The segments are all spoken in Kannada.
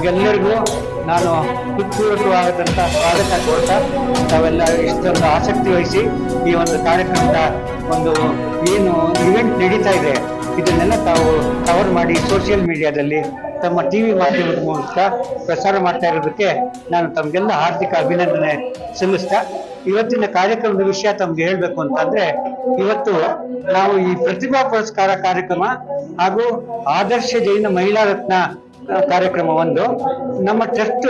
ತಮಗೆಲ್ಲರಿಗೂ ನಾನು ಹೃತ್ಪೂರ್ವಕವಾದಂಥ ಸ್ವಾಗತ ಕೊಡ್ತಾ ತಾವೆಲ್ಲ ಇಷ್ಟೊಂದು ಆಸಕ್ತಿ ವಹಿಸಿ ಈ ಒಂದು ಕಾರ್ಯಕ್ರಮದ ಒಂದು ಏನು ಇವೆಂಟ್ ನಡೀತಾ ಇದೆ, ಇದನ್ನೆಲ್ಲ ತಾವು ಕವರ್ ಮಾಡಿ ಸೋಷಿಯಲ್ ಮೀಡಿಯಾದಲ್ಲಿ ತಮ್ಮ ಟಿವಿ ಮಾಧ್ಯಮದ ಮೂಲಕ ಪ್ರಸಾರ ಮಾಡ್ತಾ ಇರೋದಕ್ಕೆ ನಾನು ತಮಗೆಲ್ಲ ಹಾರ್ದಿಕ ಅಭಿನಂದನೆ ಸಲ್ಲಿಸ್ತಾ, ಇವತ್ತಿನ ಕಾರ್ಯಕ್ರಮದ ವಿಷಯ ತಮ್ಗೆ ಹೇಳಬೇಕು ಅಂತಂದ್ರೆ, ಇವತ್ತು ನಾವು ಈ ಪ್ರತಿಭಾ ಪುರಸ್ಕಾರ ಕಾರ್ಯಕ್ರಮ ಹಾಗೂ ಆದರ್ಶ ಜೈನ ಮಹಿಳಾ ರತ್ನ ಕಾರ್ಯಕ್ರಮ ಒಂದು ನಮ್ಮ ಟ್ರಸ್ಟ್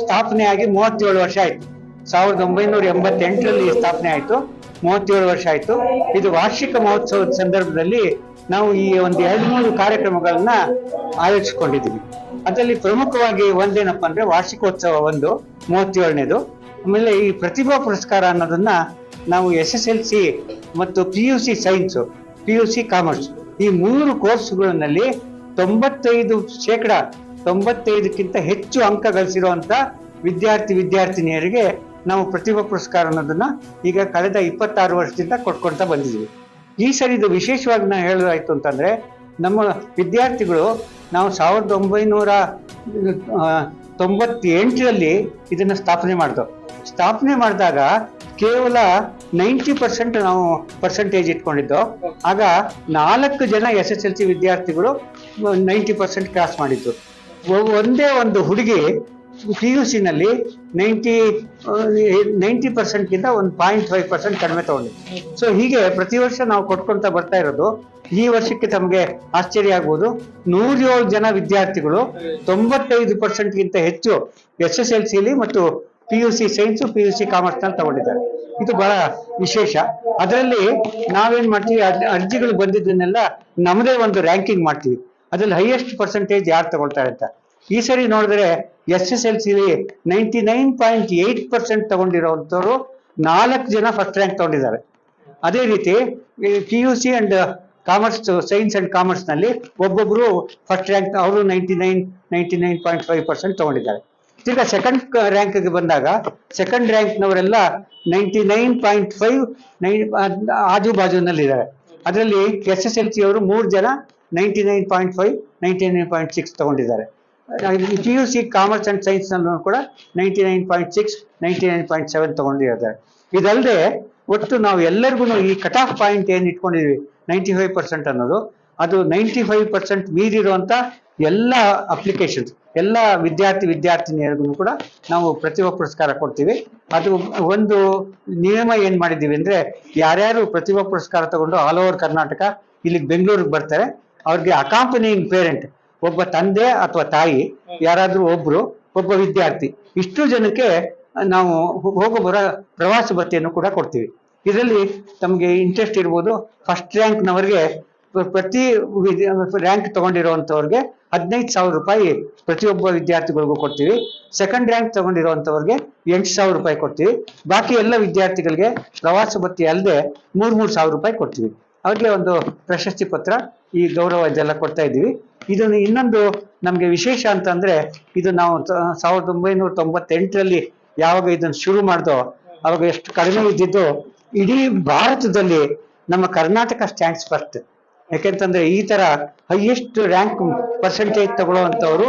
ಸ್ಥಾಪನೆ ಆಗಿ ಮೂವತ್ತೇಳು ವರ್ಷ ಆಯ್ತು. ಸಾವಿರದ ಒಂಬೈನೂರ ಎಂಬತ್ತೆಂಟರಲ್ಲಿ ಸ್ಥಾಪನೆ ಆಯ್ತು. ಮೂವತ್ತೇಳು ವರ್ಷ ಆಯ್ತು. ಇದು ವಾರ್ಷಿಕ ಮಹೋತ್ಸವದ ಸಂದರ್ಭದಲ್ಲಿ ನಾವು ಈ ಒಂದು ಎರಡು ಮೂರು ಕಾರ್ಯಕ್ರಮಗಳನ್ನ ಆಯೋಜಿಸಿಕೊಂಡಿದ್ದೀವಿ. ಅದರಲ್ಲಿ ಪ್ರಮುಖವಾಗಿ ಒಂದೇನಪ್ಪ ಅಂದ್ರೆ ವಾರ್ಷಿಕೋತ್ಸವ ಒಂದು, ಮೂವತ್ತೇಳನೇದು. ಆಮೇಲೆ ಈ ಪ್ರತಿಭಾ ಪುರಸ್ಕಾರ ಅನ್ನೋದನ್ನ ನಾವು ಎಸ್ ಎಸ್ ಎಲ್ ಸಿ ಮತ್ತು P U C science, P U C commerce ಈ ಮೂರು ಕೋರ್ಸ್ಗಳಲ್ಲಿ ತೊಂಬತ್ತೈದು ಶೇಕಡ ತೊಂಬತ್ತೈದಕ್ಕಿಂತ ಹೆಚ್ಚು ಅಂಕ ಗಳಿಸಿರುವಂತ ವಿದ್ಯಾರ್ಥಿ ವಿದ್ಯಾರ್ಥಿನಿಯರಿಗೆ ನಾವು ಪ್ರತಿಭಾ ಪುರಸ್ಕಾರ ಅನ್ನೋದನ್ನ ಈಗ ಕಳೆದ ಇಪ್ಪತ್ತಾರು ವರ್ಷದಿಂದ ಕೊಟ್ಕೊಳ್ತಾ ಬಂದಿದ್ದೀವಿ. ಈ ಸರಿ ಇದು ವಿಶೇಷವಾಗಿ ನಾವು ಹೇಳೋದಾಯ್ತು ಅಂತಂದ್ರೆ, ನಮ್ಮ ವಿದ್ಯಾರ್ಥಿಗಳು ನಾವು ಸಾವಿರದ ಒಂಬೈನೂರ ತೊಂಬತ್ತೆಂಟರಲ್ಲಿ ಇದನ್ನ ಸ್ಥಾಪನೆ ಮಾಡ್ದೋ. ಸ್ಥಾಪನೆ ಮಾಡಿದಾಗ ಕೇವಲ ನೈಂಟಿ ಪರ್ಸೆಂಟ್ ನಾವು ಪರ್ಸೆಂಟೇಜ್ ಇಟ್ಕೊಂಡಿದ್ದೋ. ಆಗ ನಾಲ್ಕು ಜನ ಎಸ್ ಎಸ್ ಎಲ್ ಸಿ ವಿದ್ಯಾರ್ಥಿಗಳು ನೈಂಟಿ ಪರ್ಸೆಂಟ್ ಕ್ರಾಸ್ ಮಾಡಿದ್ದು. ಒಂದೇ ಒಂದು ಹುಡುಗಿ ಪಿ ಯು ಸಿನಲ್ಲಿ ನೈಂಟಿ ನೈಂಟಿ ಪರ್ಸೆಂಟ್ಗಿಂತ ಒಂದು ಪಾಯಿಂಟ್ ಫೈವ್ ಪರ್ಸೆಂಟ್ ಕಡಿಮೆ ತಗೊಂಡಿದ್ದು ಸೊ ಹೀಗೆ ಪ್ರತಿ ವರ್ಷ ನಾವು ಕೊಟ್ಕೊಂತ ಬರ್ತಾ ಇರೋದು. ಈ ವರ್ಷಕ್ಕೆ ತಮಗೆ ಆಶ್ಚರ್ಯ ಆಗ್ಬೋದು. ನೂರೇಳು ಜನ ವಿದ್ಯಾರ್ಥಿಗಳು ತೊಂಬತ್ತೈದು ಪರ್ಸೆಂಟ್ಗಿಂತ ಹೆಚ್ಚು ಎಸ್ ಎಸ್ ಎಲ್ ಸಿಲಿ ಮತ್ತು P U C science P U C ಕಾಮರ್ಸ್ನಲ್ಲಿ ತಗೊಂಡಿದ್ದಾರೆ. ಇದು ಬಹಳ ವಿಶೇಷ. ಅದರಲ್ಲಿ ನಾವೇನ್ ಮಾಡ್ತೀವಿ, ಅರ್ಜಿ- ಅರ್ಜಿಗಳು ಬಂದಿದ್ದನ್ನೆಲ್ಲ ನಮ್ಮದೇ ಒಂದು ರ್ಯಾಂಕಿಂಗ್ ಮಾಡ್ತೀವಿ. ಅದ್ರಲ್ಲಿ ಹೈಯೆಸ್ಟ್ ಪರ್ಸೆಂಟೇಜ್ ಯಾರು ತಗೊಳ್ತಾ ಅಂತ ಈ ಸರಿ ನೋಡಿದ್ರೆ S S L ಸಿಲಿ ninety nine point eight percent ನಾಲ್ಕು ಜನ ಫಸ್ಟ್ ರ್ಯಾಂಕ್ ತಗೊಂಡಿದ್ದಾರೆ. ಅದೇ ರೀತಿ P U C and commerce science and ಕಾಮರ್ಸ್ನಲ್ಲಿ ಒಬ್ಬೊಬ್ರು ಫಸ್ಟ್ ರ್ಯಾಂಕ್ ಅವರು ninety nine ninety nine point five percent ತಗೊಂಡಿದ್ದಾರೆ ಈಗ ಸೆಕೆಂಡ್ ರ್ಯಾಂಕ್ಗೆ ಬಂದಾಗ second ರ್ಯಾಂಕ್ನವರೆಲ್ಲ ninety nine point five nine ಆಜು ಬಾಜುನಲ್ಲಿದ್ದಾರೆ. ಅದರಲ್ಲಿ ಎಸ್ ಎಸ್ ಎಲ್ ಸಿ ಅವರು ಮೂರು ಜನ ninety nine point five, ninety nine point six ತಗೊಂಡಿದ್ದಾರೆ. ಪಿ ಯು ಸಿ ಕಾಮರ್ಸ್ ನಲ್ಲೂ ಕೂಡ ninety nine point six, ninety nine point seven ಇದಲ್ಲದೆ ಒಟ್ಟು ನಾವು ಎಲ್ಲರಿಗೂ ಈ ಕಟ್ ಆಫ್ ಪಾಯಿಂಟ್ ಏನು ಇಟ್ಕೊಂಡಿದ್ವಿ, ನೈಂಟಿ ಫೈವ್ ಪರ್ಸೆಂಟ್ ಅನ್ನೋದು, ಅದು ನೈಂಟಿ ಫೈವ್ ಪರ್ಸೆಂಟ್ ಮೀರಿರುವಂತ ಎಲ್ಲ ಅಪ್ಲಿಕೇಶನ್ಸ್ ಎಲ್ಲ ವಿದ್ಯಾರ್ಥಿ ವಿದ್ಯಾರ್ಥಿನಿಯರಿಗೂ ಕೂಡ ನಾವು ಪ್ರತಿಭಾ ಪುರಸ್ಕಾರ ಕೊಡ್ತೀವಿ. ಅದು ಒಂದು ನಿಯಮ ಏನ್ ಮಾಡಿದ್ದೀವಿ ಅಂದ್ರೆ, ಯಾರ್ಯಾರು ಪ್ರತಿಭಾ ಪುರಸ್ಕಾರ ತಗೊಂಡು ಆಲ್ ಓವರ್ ಕರ್ನಾಟಕ ಇಲ್ಲಿಗೆ ಬೆಂಗಳೂರಿಗೆ ಬರ್ತಾರೆ ಅವ್ರಿಗೆ ಅಕಾಂಪನಿಂಗ್ ಪೇರೆಂಟ್ ಒಬ್ಬ ತಂದೆ ಅಥವಾ ತಾಯಿ ಯಾರಾದ್ರೂ ಒಬ್ರು ಒಬ್ಬ ವಿದ್ಯಾರ್ಥಿ ಇಷ್ಟು ಜನಕ್ಕೆ ನಾವು ಹೋಗೋ ಬರೋ ಪ್ರವಾಸ ಭತ್ಯೆಯನ್ನು ಕೂಡ ಕೊಡ್ತೀವಿ. ಇದರಲ್ಲಿ ತಮಗೆ ಇಂಟ್ರೆಸ್ಟ್ ಇರ್ಬೋದು. ಫಸ್ಟ್ ರ್ಯಾಂಕ್ನವರಿಗೆ ಪ್ರತಿ ರ್ಯಾಂಕ್ ತಗೊಂಡಿರುವಂತವ್ರಿಗೆ ಹದಿನೈದು ಸಾವಿರ ರೂಪಾಯಿ ಪ್ರತಿಯೊಬ್ಬ ವಿದ್ಯಾರ್ಥಿಗಳಿಗೂ ಕೊಡ್ತೀವಿ. ಸೆಕೆಂಡ್ ರ್ಯಾಂಕ್ ತಗೊಂಡಿರುವಂತವ್ರಿಗೆ ಎಂಟು ಸಾವಿರ ರೂಪಾಯಿ ಕೊಡ್ತೀವಿ. ಬಾಕಿ ಎಲ್ಲ ವಿದ್ಯಾರ್ಥಿಗಳಿಗೆ ಪ್ರವಾಸ ಭತ್ಯೆ ಅಲ್ಲದೆ ಮೂರು ಮೂರು ಸಾವಿರ ರೂಪಾಯಿ ಕೊಡ್ತೀವಿ. ಅವ್ರಿಗೆ ಒಂದು ಪ್ರಶಸ್ತಿ ಪತ್ರ ಈ ಗೌರವ ಇದೆಲ್ಲ ಕೊಡ್ತಾ ಇದ್ದೀವಿ. ಇದನ್ನು ಇನ್ನೊಂದು ನಮಗೆ ವಿಶೇಷ ಅಂತಂದ್ರೆ ಇದು ನಾವು ಸಾವಿರದ ಒಂಬೈನೂರ ತೊಂಬತ್ತೆಂಟರಲ್ಲಿ ಯಾವಾಗ ಇದನ್ನು ಶುರು ಮಾಡ್ದೋ, ಅವಾಗ ಎಷ್ಟು ಕಡಿಮೆ ಇದ್ದಿದ್ದು, ಇಡೀ ಭಾರತದಲ್ಲಿ ನಮ್ಮ ಕರ್ನಾಟಕ ಸ್ಟ್ಯಾಂಡ್ಸ್ ಫಸ್ಟ್ ಯಾಕೆಂತಂದ್ರೆ ಈ ತರ ಹೈಯೆಸ್ಟ್ ರ್ಯಾಂಕ್ ಪರ್ಸೆಂಟೇಜ್ ತಗೊಳ್ಳುವಂತವರು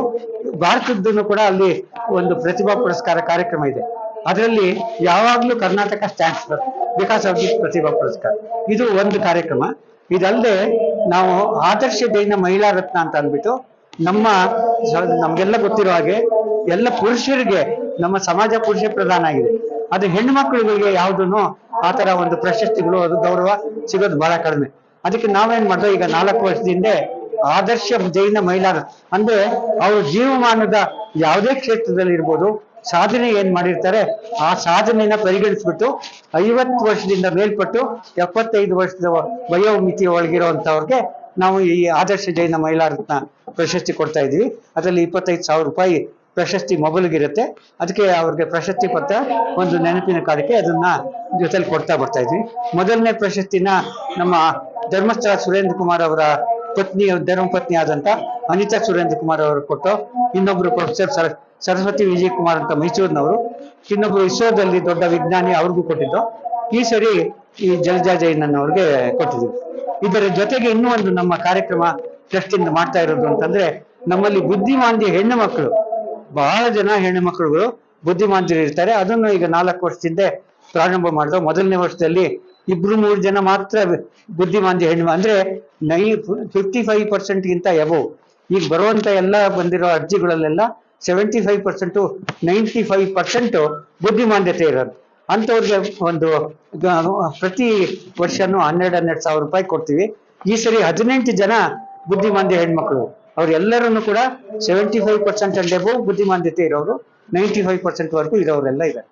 ಭಾರತದ್ದು ಕೂಡ ಅಲ್ಲಿ ಒಂದು ಪ್ರತಿಭಾ ಪುರಸ್ಕಾರ ಕಾರ್ಯಕ್ರಮ ಇದೆ. ಅದರಲ್ಲಿ ಯಾವಾಗ್ಲೂ Karnataka stands first because of this ಪ್ರತಿಭಾ ಪುರಸ್ಕಾರ. ಇದು ಒಂದು ಕಾರ್ಯಕ್ರಮ. ಇದಲ್ಲದೆ ನಾವು ಆದರ್ಶ ಜೈನ ಮಹಿಳಾ ರತ್ನ ಅಂತ ಅಂದ್ಬಿಟ್ಟು ನಮ್ಮ ನಮ್ಗೆಲ್ಲ ಗೊತ್ತಿರೋ ಹಾಗೆ ಎಲ್ಲ ಪುರುಷರಿಗೆ ನಮ್ಮ ಸಮಾಜ ಪುರುಷ ಪ್ರಧಾನ ಆಗಿದೆ. ಅದು ಹೆಣ್ಣು ಮಕ್ಕಳುಗಳಿಗೆ ಯಾವುದನ್ನು ಆ ಒಂದು ಪ್ರಶಸ್ತಿಗಳು, ಅದು ಗೌರವ ಸಿಗೋದು ಬಹಳ ಕಡಿಮೆ. ಅದಕ್ಕೆ ನಾವೇನ್ ಮಾಡ್ದೋ ಈಗ ನಾಲ್ಕು ವರ್ಷದಿಂದ ಆದರ್ಶ ಜೈನ ಮಹಿಳಾ. ಅಂದ್ರೆ ಅವ್ರ ಜೀವಮಾನದ ಯಾವುದೇ ಕ್ಷೇತ್ರದಲ್ಲಿ ಇರ್ಬೋದು ಸಾಧನೆ ಏನ್ ಮಾಡಿರ್ತಾರೆ, ಆ ಸಾಧನೆಯನ್ನ ಪರಿಗಣಿಸ್ಬಿಟ್ಟು ಐವತ್ತು ವರ್ಷದಿಂದ ಮೇಲ್ಪಟ್ಟು ಎಪ್ಪತ್ತೈದು ವರ್ಷದ ವಯೋಮಿತಿ ಒಳಗಿರುವಂತವ್ರಿಗೆ ನಾವು ಈ ಆದರ್ಶ ಜೈನ ಮಹಿಳಾ ರತ್ನ ಪ್ರಶಸ್ತಿ ಕೊಡ್ತಾ ಇದೀವಿ ಅದರಲ್ಲಿ ಇಪ್ಪತ್ತೈದು ಸಾವಿರ ರೂಪಾಯಿ ಪ್ರಶಸ್ತಿ ಮೊಬೈಲ್ಗಿರುತ್ತೆ ಅದಕ್ಕೆ ಅವ್ರಿಗೆ ಪ್ರಶಸ್ತಿ ಪತ್ರ ಒಂದು ನೆನಪಿನ ಕಾಣಿಕೆ ಅದನ್ನ ಜೊತೆಲಿ ಕೊಡ್ತಾ ಬರ್ತಾ ಇದ್ವಿ ಮೊದಲನೇ ಪ್ರಶಸ್ತಿನ ನಮ್ಮ ಧರ್ಮಸ್ಥಳ ಸುರೇಂದ್ರ ಕುಮಾರ್ ಅವರ ಪತ್ನಿ ಧರ್ಮಪತ್ನಿ ಆದಂತ ಅನಿತಾ ಸುರೇಂದ್ರ ಕುಮಾರ್ ಅವರು ಕೊಟ್ಟು ಇನ್ನೊಬ್ರು ಪ್ರೊಫೆಸರ್ ಸರ, ಸರಸ್ವತಿ ವಿಜಯ್ ಕುಮಾರ್ ಅಂತ ಮೈಸೂರಿನವರು. ಇನ್ನೊಬ್ರು ಇಸ್ರೋದಲ್ಲಿ ದೊಡ್ಡ ವಿಜ್ಞಾನಿ ಅವ್ರಿಗೂ ಕೊಟ್ಟಿದ್ದು. ಈ ಸರಿ ಈ ಜಲಜಾ ಜೈನನ್ ಅವ್ರಿಗೆ ಕೊಟ್ಟಿದ್ದೀವಿ. ಇದರ ಜೊತೆಗೆ ಇನ್ನೂ ಒಂದು ನಮ್ಮ ಕಾರ್ಯಕ್ರಮ ಟ್ರಸ್ಟ್ ಮಾಡ್ತಾ ಇರೋದು ಅಂತಂದ್ರೆ ನಮ್ಮಲ್ಲಿ ಬುದ್ಧಿಮಾಂದ್ಯ ಹೆಣ್ಣು ಮಕ್ಕಳು, ಬಹಳ ಜನ ಹೆಣ್ಣು ಮಕ್ಕಳುಗಳು ಬುದ್ಧಿಮಾಂದ್ಯರು ಇರ್ತಾರೆ ಅದನ್ನು ಈಗ ನಾಲ್ಕು ವರ್ಷದಿಂದ ಪ್ರಾರಂಭ ಮಾಡಿದ್ರು ಮೊದಲನೇ ವರ್ಷದಲ್ಲಿ ಇಬ್ರು ಮೂರು ಜನ ಮಾತ್ರ ಬುದ್ಧಿಮಾಂದ್ಯ ಹೆಣ್ಣು ಅಂದ್ರೆ ನೈ ಫಿಫ್ಟಿ ಫೈವ್ ಪರ್ಸೆಂಟ್ಗಿಂತ ಎಬವ್ ಈಗ ಬರುವಂತ ಎಲ್ಲ ಬಂದಿರೋ ಅರ್ಜಿಗಳಲ್ಲೆಲ್ಲ seventy five percent ninety five percent ಬುದ್ಧಿಮಾಂದ್ಯತೆ ಇರೋದು. ಅಂಥವ್ರಿಗೆ ಒಂದು ಪ್ರತಿ ವರ್ಷನೂ ಹನ್ನೆರಡು ಹನ್ನೆರಡು ಸಾವಿರ ರೂಪಾಯಿ ಕೊಡ್ತೀವಿ. ಈ ಸರಿ ಹದಿನೆಂಟು ಜನ ಬುದ್ಧಿಮಾಂದ್ಯ ಹೆಣ್ಮಕ್ಳು. ಅವ್ರೆಲ್ಲರನ್ನು ಕೂಡ seventy five percent and above ಬುದ್ಧಿಮಾಂದ್ಯತೆ ಇರೋರು ನೈಂಟಿ ಫೈವ್ ಪರ್ಸೆಂಟ್ ವರೆಗೂ ಇರೋರೆಲ್ಲ ಇದ್ದಾರೆ.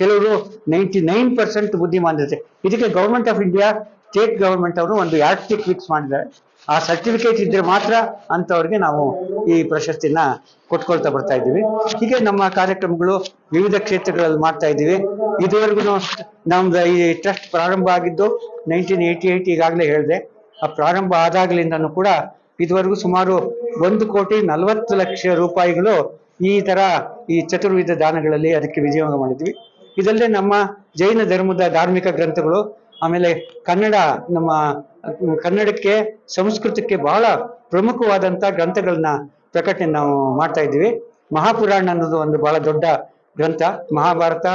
ಕೆಲವರು ನೈಂಟಿ ನೈನ್ ಪರ್ಸೆಂಟ್ ಬುದ್ಧಿಮಾಂದ್ಯತೆ ಇದಕ್ಕೆ government of India state government ಅವರು ಒಂದು ಆಕ್ಟಿಕ್ ಫಿಕ್ಸ್ ಮಾಡಿದ್ದಾರೆ. ಆ ಸರ್ಟಿಫಿಕೇಟ್ ಇದ್ರೆ ಮಾತ್ರ ಅಂತವ್ರಿಗೆ ನಾವು ಈ ಪ್ರಶಸ್ತಿನ ಕೊಟ್ಕೊಳ್ತಾ ಬರ್ತಾ ಇದ್ದೀವಿ. ಹೀಗೆ ನಮ್ಮ ಕಾರ್ಯಕ್ರಮಗಳು ವಿವಿಧ ಕ್ಷೇತ್ರಗಳಲ್ಲಿ ಮಾಡ್ತಾ ಇದ್ದೀವಿ. ಇದುವರೆಗೂ ನಮ್ದು ಈ ಟ್ರಸ್ಟ್ ಪ್ರಾರಂಭ ಆಗಿದ್ದು ನೈನ್ಟೀನ್ ಏಯ್ಟಿ ಏಯ್ಟ್ ಈಗಾಗಲೇ ಹೇಳಿದೆ. ಆ ಪ್ರಾರಂಭ ಆದಾಗಲಿಂದನೂ ಕೂಡ ಇದುವರೆಗೂ ಸುಮಾರು ಒಂದು ಕೋಟಿ ನಲವತ್ತು ಲಕ್ಷ ರೂಪಾಯಿಗಳು ಈ ತರ ಈ ಚತುರ್ವಿಧ ದಾನಗಳಲ್ಲಿ ಅದಕ್ಕೆ ವಿನಿಯೋಗ ಮಾಡಿದ್ವಿ. ಇದಲ್ಲದೆ ನಮ್ಮ ಜೈನ ಧರ್ಮದ ಧಾರ್ಮಿಕ ಗ್ರಂಥಗಳು, ಆಮೇಲೆ ಕನ್ನಡ, ನಮ್ಮ, ಕನ್ನಡಕ್ಕೆ, ಸಂಸ್ಕೃತಕ್ಕೆ ಬಹಳ ಪ್ರಮುಖವಾದಂತ ಗ್ರಂಥಗಳನ್ನ ಪ್ರಕಟಣೆ ನಾವು ಮಾಡ್ತಾ ಇದ್ದೀವಿ. ಮಹಾಪುರಾಣ ಅನ್ನೋದು ಒಂದು ಬಹಳ ದೊಡ್ಡ ಗ್ರಂಥ. ಮಹಾಭಾರತ,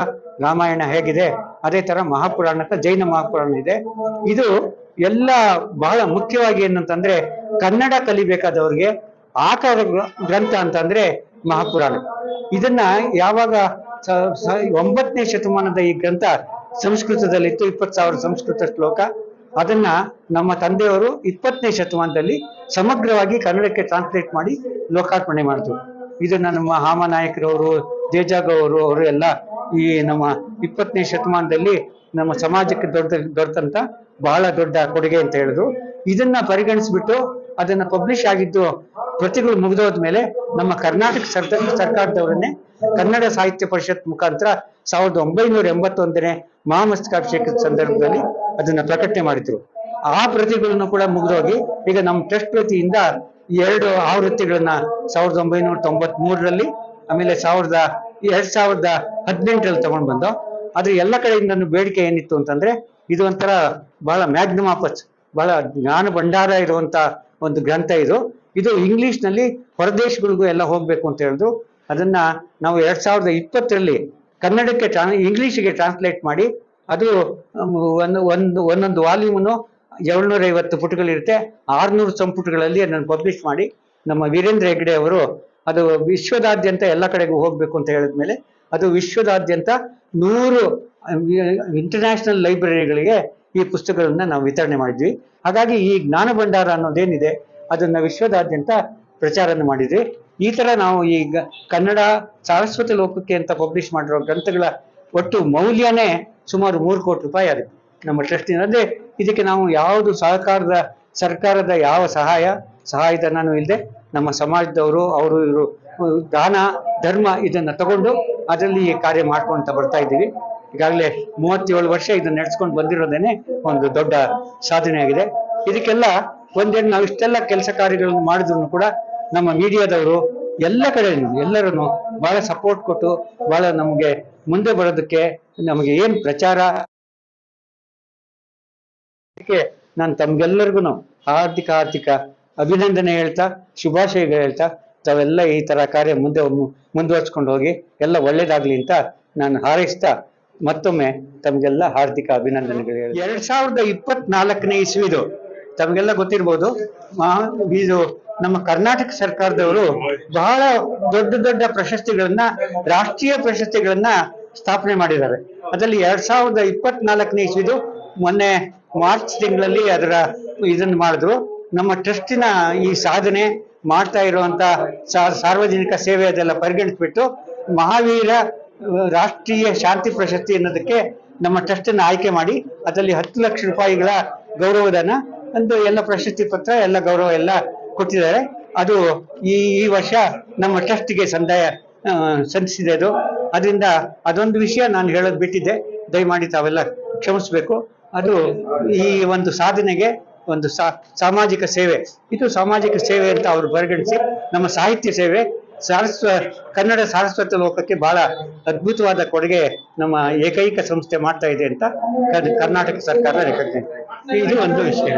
ರಾಮಾಯಣ ಹೇಗಿದೆ? ಅದೇ ತರ ಮಹಾಪುರಾಣ ಅಂತ ಜೈನ ಮಹಾಪುರಾಣ ಇದೆ. ಇದು ಎಲ್ಲ ಬಹಳ ಮುಖ್ಯವಾಗಿ ಏನಂತಂದ್ರೆ, ಕನ್ನಡ ಕಲಿಬೇಕಾದವ್ರಿಗೆ ಆಕಾರ ಗ್ರಂಥ ಅಂತಂದ್ರೆ ಮಹಾಪುರಾಣ. ಇದನ್ನ ಯಾವಾಗ ಒಂಬತ್ತನೇ ಶತಮಾನದ ಈ ಗ್ರಂಥ ಸಂಸ್ಕೃತದಲ್ಲಿತ್ತು, ಇಪ್ಪತ್ತು ಸಾವಿರ ಸಂಸ್ಕೃತ ಶ್ಲೋಕ. ಅದನ್ನ ನಮ್ಮ ತಂದೆಯವರು ಇಪ್ಪತ್ತನೇ ಶತಮಾನದಲ್ಲಿ ಸಮಗ್ರವಾಗಿ ಕನ್ನಡಕ್ಕೆ ಟ್ರಾನ್ಸ್ಲೇಟ್ ಮಾಡಿ ಲೋಕಾರ್ಪಣೆ ಮಾಡಿದ್ರು. ಇದನ್ನ ನಮ್ಮ ಹಾಮನಾಯಕರವರು ದೇಜಾಗ ಅವರು ಅವರು ಎಲ್ಲ ಈ ನಮ್ಮ ಇಪ್ಪತ್ತನೇ ಶತಮಾನದಲ್ಲಿ ನಮ್ಮ ಸಮಾಜಕ್ಕೆ ದೊಡ್ಡ, ದೊಡ್ಡಂತ ಬಹಳ ದೊಡ್ಡ ಕೊಡುಗೆ ಅಂತ ಹೇಳಿದ್ರು. ಇದನ್ನ ಪರಿಗಣಿಸ್ಬಿಟ್ಟು ಅದನ್ನ ಪಬ್ಲಿಷ್ ಆಗಿದ್ದು ಪ್ರತಿಗಳು ಮುಗಿದೋದ್ಮೇಲೆ ನಮ್ಮ ಕರ್ನಾಟಕ ಸರ್ಕಾರ ಸರ್ಕಾರದವರನ್ನೇ ಕನ್ನಡ ಸಾಹಿತ್ಯ ಪರಿಷತ್ ಮುಖಾಂತರ ಸಾವಿರದ ಒಂಬೈನೂರ ಎಂಬತ್ತೊಂದನೇ ಮಹಾಮಸ್ತಕಾಭಿಷೇಕದ ಸಂದರ್ಭದಲ್ಲಿ ಅದನ್ನ ಪ್ರಕಟಣೆ ಮಾಡಿದ್ರು. ಆ ಪ್ರತಿಗಳನ್ನು ಕೂಡ ಮುಗಿದೋಗಿ ಈಗ ನಮ್ಮ ಟ್ರಸ್ಟ್ ಪ್ರತಿಯಿಂದ ಎರಡು ಆವೃತ್ತಿಗಳನ್ನ ಸಾವಿರದ ಒಂಬೈನೂರ ತೊಂಬತ್ ಮೂರರಲ್ಲಿ ಆಮೇಲೆ ಸಾವಿರದ ಎರಡ್ ಸಾವಿರದ ಹದಿನೆಂಟರಲ್ಲಿ ತಗೊಂಡ್ ಬಂದು ಆದ್ರೆ ಎಲ್ಲ ಕಡೆಯಿಂದ ಬೇಡಿಕೆ ಏನಿತ್ತು ಅಂತಂದ್ರೆ ಇದು ಒಂಥರ ಬಹಳ ಮ್ಯಾಗ್ನಮ್ ಆಪಸ್, ಬಹಳ ಜ್ಞಾನ ಭಂಡಾರ ಇರುವಂತ ಒಂದು ಗ್ರಂಥ ಇದು. ಇದು ಇಂಗ್ಲಿಷ್ನಲ್ಲಿ ಹೊರದೇಶಗಳಿಗೂ ಎಲ್ಲ ಹೋಗಬೇಕು ಅಂತ ಹೇಳಿದ್ರು. ಅದನ್ನ ನಾವು ಎರಡ್ ಸಾವಿರದ ಇಪ್ಪತ್ತರಲ್ಲಿ ಕನ್ನಡಕ್ಕೆ ಟ್ರಾನ್ ಇಂಗ್ಲಿಷ್ಗೆ ಟ್ರಾನ್ಸ್ಲೇಟ್ ಮಾಡಿ ಅದು ಒಂದು ಒಂದು, ಒಂದೊಂದು ವಾಲ್ಯೂಮ್ನು ಏಳ್ನೂರ ಐವತ್ತು ಪುಟಗಳಿರುತ್ತೆ. ಆರ್ನೂರು ಸಂಪುಟಗಳಲ್ಲಿ ಅದನ್ನು ಪಬ್ಲಿಷ್ ಮಾಡಿ ನಮ್ಮ ವೀರೇಂದ್ರ ಹೆಗ್ಡೆ ಅವರು ಅದು ವಿಶ್ವದಾದ್ಯಂತ ಎಲ್ಲ ಕಡೆಗೂ ಹೋಗ್ಬೇಕು ಅಂತ ಹೇಳಿದ ಮೇಲೆ ಅದು ವಿಶ್ವದಾದ್ಯಂತ ನೂರು ಇಂಟರ್ನ್ಯಾಷನಲ್ ಲೈಬ್ರರಿಗಳಿಗೆ ಈ ಪುಸ್ತಕಗಳನ್ನ ನಾವು ವಿತರಣೆ ಮಾಡಿದ್ವಿ. ಹಾಗಾಗಿ ಈ ಜ್ಞಾನ ಭಂಡಾರ ಅನ್ನೋದೇನಿದೆ, ಅದನ್ನ ವಿಶ್ವದಾದ್ಯಂತ ಪ್ರಚಾರನ ಮಾಡಿದ್ವಿ. ಈ ತರ ನಾವು ಈಗ ಕನ್ನಡ ಸಾರಸ್ವತ ಲೋಕಕ್ಕೆ ಅಂತ ಪಬ್ಲಿಷ್ ಮಾಡಿರೋ ಗ್ರಂಥಗಳ ಒಟ್ಟು ಮೌಲ್ಯನೇ ಸುಮಾರು ಮೂರು ಕೋಟಿ ರೂಪಾಯಿ ಆಗುತ್ತೆ. ನಮ್ಮ ಟ್ರಸ್ಟಿನ, ಅಂದ್ರೆ ಇದಕ್ಕೆ ನಾವು ಯಾವುದು ಸಹಕಾರದ, ಸರ್ಕಾರದ ಯಾವ ಸಹಾಯ ಸಹಾಯಧನೂ ಇಲ್ಲದೆ ನಮ್ಮ ಸಮಾಜದವರು, ಅವರು ಇವರು, ದಾನ, ಧರ್ಮ ಇದನ್ನ ತಗೊಂಡು ಅದರಲ್ಲಿ ಈ ಕಾರ್ಯ ಮಾಡ್ಕೊಂತ ಬರ್ತಾ ಇದ್ದೀವಿ. ಈಗಾಗಲೇ ಮೂವತ್ತೇಳು ವರ್ಷ ಇದನ್ನ ನಡೆಸ್ಕೊಂಡು ಬಂದಿರೋದೇನೆ ಒಂದು ದೊಡ್ಡ ಸಾಧನೆ ಆಗಿದೆ ಇದಕ್ಕೆಲ್ಲ ಒಂದೇನು ನಾವು ಇಷ್ಟೆಲ್ಲ ಕೆಲಸ ಕಾರ್ಯಗಳನ್ನು ಮಾಡಿದ್ರು ಕೂಡ ನಮ್ಮ ಮೀಡಿಯಾದವರು ಎಲ್ಲ ಕಡೆ ಎಲ್ಲರನ್ನು ಬಹಳ ಸಪೋರ್ಟ್ ಕೊಟ್ಟು ಬಹಳ ನಮಗೆ ಮುಂದೆ ಬರೋದಕ್ಕೆ ನಮಗೆ ಏನ್ ಪ್ರಚಾರ ಅದಕ್ಕೆ ನಾನು ತಮ್ಗೆಲ್ಲರಿಗೂ ಆರ್ಥಿಕ ಆರ್ಥಿಕ ಅಭಿನಂದನೆ ಹೇಳ್ತಾ, ಶುಭಾಶಯಗಳು ಹೇಳ್ತಾ, ತಾವೆಲ್ಲ ಈ ತರ ಕಾರ್ಯ ಮುಂದೆ ಮುಂದುವರ್ಸ್ಕೊಂಡು ಹೋಗಿ ಎಲ್ಲ ಒಳ್ಳೇದಾಗ್ಲಿ ಅಂತ ನಾನು ಹಾರೈಸ್ತಾ ಮತ್ತೊಮ್ಮೆ ತಮಗೆಲ್ಲ ಹಾರ್ದಿಕ ಅಭಿನಂದನೆಗಳು. ಎರಡ್ ಸಾವಿರದ ಇಪ್ಪತ್ನಾಲ್ಕನೇ ಇಸ್ವಿದು ತಮಗೆಲ್ಲ ಗೊತ್ತಿರ್ಬೋದು ಇದು ನಮ್ಮ ಕರ್ನಾಟಕ ಸರ್ಕಾರದವರು ಬಹಳ ದೊಡ್ಡ ದೊಡ್ಡ ಪ್ರಶಸ್ತಿಗಳನ್ನ, ರಾಷ್ಟ್ರೀಯ ಪ್ರಶಸ್ತಿಗಳನ್ನ ಸ್ಥಾಪನೆ ಮಾಡಿದ್ದಾರೆ. ಅದರಲ್ಲಿ ಎರಡ್ ಸಾವಿರದ ಇಪ್ಪತ್ನಾಲ್ಕನೇ ಇಸ್ವಿದು ಮೊನ್ನೆ ಮಾರ್ಚ್ ತಿಂಗಳಲ್ಲಿ ಅದರ ಇದನ್ನ ಮಾಡಿದ್ರು. ನಮ್ಮ ಟ್ರಸ್ಟಿನ ಈ ಸಾಧನೆ ಮಾಡ್ತಾ ಇರುವಂತ ಸಾರ್ವಜನಿಕ ಸೇವೆ ಅದೆಲ್ಲ ಪರಿಗಣಿಸ್ಬಿಟ್ಟು ಮಹಾವೀರ ರಾಷ್ಟ್ರೀಯ ಶಾಂತಿ ಪ್ರಶಸ್ತಿ ಅನ್ನೋದಕ್ಕೆ ನಮ್ಮ ಟ್ರಸ್ಟ್ ಅನ್ನ ಆಯ್ಕೆ ಮಾಡಿ ಅದರಲ್ಲಿ ಹತ್ತು ಲಕ್ಷ ರೂಪಾಯಿಗಳ ಗೌರವಧನ ಒಂದು ಎಲ್ಲ ಪ್ರಶಸ್ತಿ ಪತ್ರ, ಎಲ್ಲ ಗೌರವ ಎಲ್ಲ ಕೊಟ್ಟಿದ್ದಾರೆ. ಅದು ಈ ಈ ವರ್ಷ ನಮ್ಮ ಟ್ರಸ್ಟ್ಗೆ ಸಂದಾಯ ಸಲ್ಲಿಸಿದೆ ಅದು. ಅದರಿಂದ ಅದೊಂದು ವಿಷಯ ನಾನು ಹೇಳೋದು ಬಿಟ್ಟಿದ್ದೆ. ದಯಮಾಡಿ ತಾವೆಲ್ಲ ಕ್ಷಮಿಸ್ಬೇಕು. ಅದು ಈ ಒಂದು ಸಾಧನೆಗೆ ಒಂದು ಸಾಮಾಜಿಕ ಸೇವೆ. ಇದು ಸಾಮಾಜಿಕ ಸೇವೆ ಅಂತ ಅವರು ಪರಿಗಣಿಸಿ ನಮ್ಮ ಸಾಹಿತ್ಯ ಸೇವೆ ಸಾರಸ್ವ, ಕನ್ನಡ ಸಾರಸ್ವತ ಲೋಕಕ್ಕೆ ಬಹಳ ಅದ್ಭುತವಾದ ಕೊಡುಗೆ ನಮ್ಮ ಏಕೈಕ ಸಂಸ್ಥೆ ಮಾಡ್ತಾ ಇದೆ ಅಂತ ಕರ್ನಾಟಕ ಸರ್ಕಾರ ಇದು ಒಂದು ವಿಷಯ.